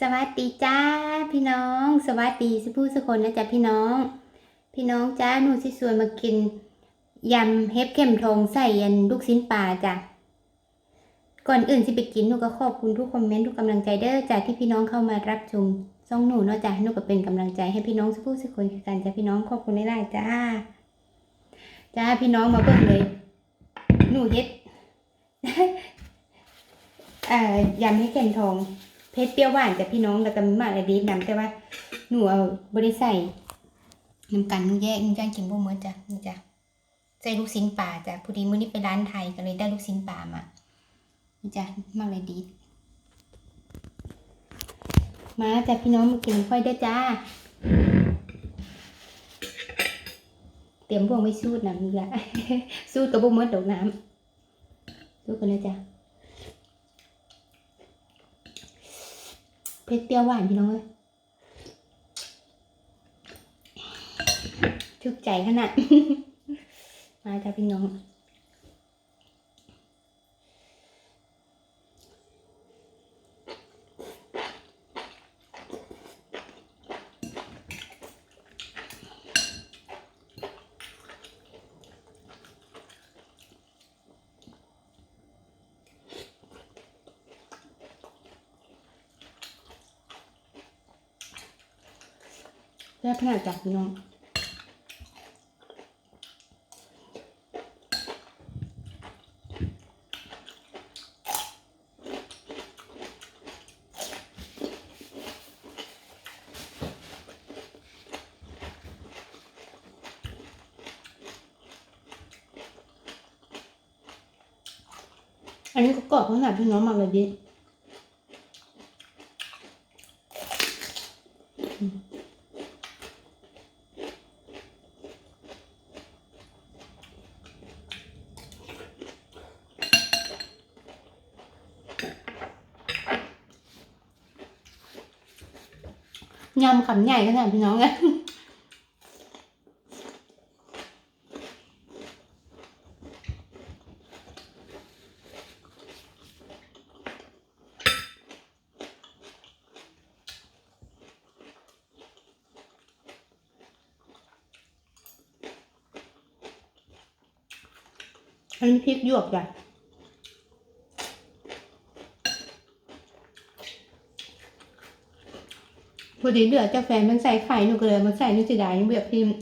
สวัสดีจ้าพี่น้อง สวัสดีสิผู้สกคนนะจ๊ะพี่น้อง พี่น้องจ้าหนูสิสวยมากินยำเฮ็บเข็มทองใส่ยันลูกชิ้นปลาจ้ะก่อนอื่นสิไปกินหนูก็ขอบคุณทุกคอมเมนต์ทุกกำลังใจเด้อจ้ะที่พี่น้องเข้ามารับชมช่องหนูเนาะจ้ะหนูก็เป็นกำลังใจให้พี่น้องสิผู้สกคนคือกันจ้ะพี่น้องขอบคุณหลายๆจ้าจ้าพี่น้องมาเบิ่งเลย หนูเฮ็ดเอ่อยำให้เข็มทอง เพชรเปรี้ยวหวานจากพี่น้องแล้วก็มีมากอะไรดีนำแต่ว่าหนูเอาบริใส่น้ำกันแยกย่างกินบ่เหมือนจ้ะนี่จ้ะใส่ลูกชิ้นปลาจ้ะพอดีมื้อนี้ไปร้านไทยก็เลยได้ลูกชิ้นปลามานี่จ้ะมากอะไรดีนมาจ้ะพี่น้องมากินค่อยได้จ้า เตรียมพวงไว้สูดน้ำนี่ละสูดกับบ่เหมือนดอกน้ำดูกันเลยจ้ะ เผ็ดเปรี้ยวหวานพี่น้องเลยชุกใจขนาด มาจ้าพี่น้อง แซ่บขนาดจ้ะพี่น้องอันนี้ก็กรอบขนาดพี่น้องมาเลยดิ ยำขำใหญ่ขนาดพี่น้องเลยอันนี้พริกหยวกจ้ะ พอดีเหลือเจ้าแฟนมันใส่ไข่หนูก็เลยมันใส่หนูจะได้ยังแบบพิมพ์ แ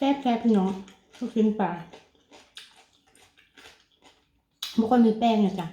ซ่บแซ่บพี่น้องลูกชิ้นปลาบางคนมีแป้งนะจ๊ะ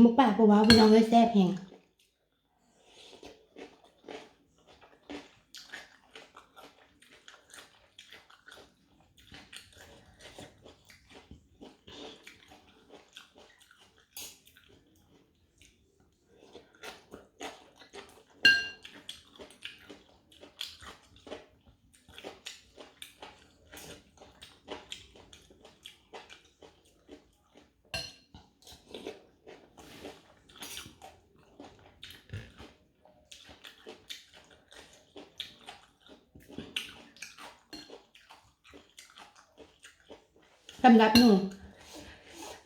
หมูป่าปะวะพี่น้องเลยแซ่บแหง สำหรับหนู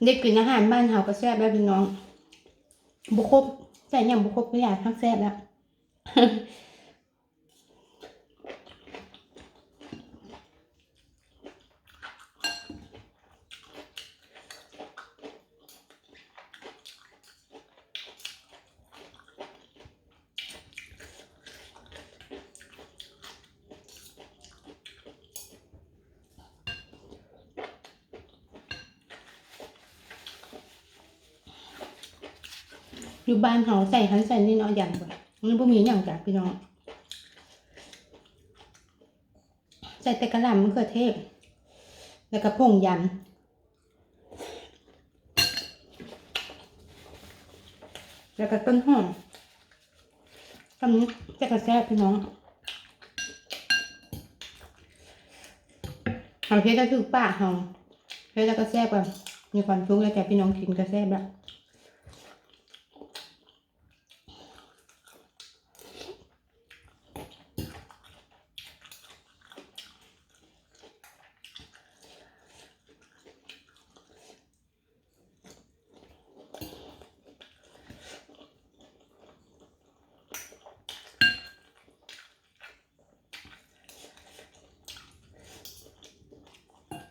เด็กกินอาหารบ้านเฮาก็แซ่บแล้วพี่น้องบุคบแต่ยังบุคบไม่อยากทั้งแซ่บแล้ว อยู่บ้านเฮาใส่หันใส่นี่เนาะอย่างบ่มันบ่มีอย่างจากพี่น้องใส่แต่กระหล่ำมะเขือเทศ แล้วก็ผงยำแล้วก็ต้นหอมทำนี้จะกระแซบพี่น้องเฮาเฮ็ดได้ถูกปาเฮาเฮ็ดแล้วก็แซ่บแบบมีความสุขแล้วแต่พี่น้องกินก็แซ่บแล้ว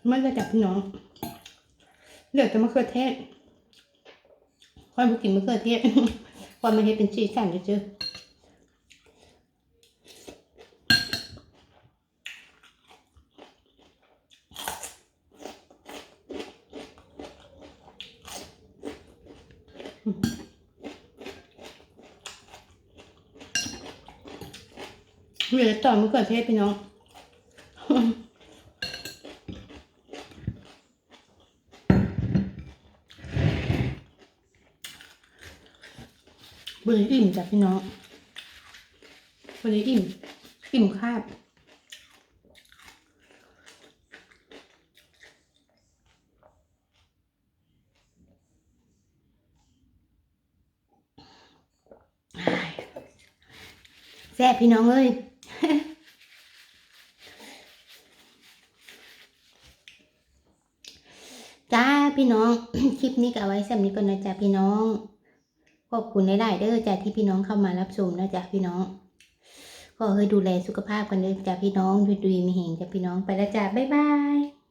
มันจะจับพี่น้องเหลือแต่มะเขือเทศค่อยมากินมะเขือเทศค่อยมาเฮ็ดเป็นชีสสั่นเจอเหลือต่อมะเขือเทศพี่น้อง บริอิ่ม จ้ะพี่น้องบริอิ่ม อิ่มคาบแซ่บพี่น้องเอ้ยจ้าพี่น้อง คลิปนี้ก็เอาไว้สำนี้ก่อนนะจ๊ะพี่น้อง ขอบคุณหลายๆเด้อจ้ะที่พี่น้องเข้ามารับชมนะจ๊ะพี่น้อง ก็ให้ดูแลสุขภาพกันเด้อจ้ะพี่น้องดูดีมีเหงจ้ะพี่น้องไปแล้วจ้ะบ๊ายบาย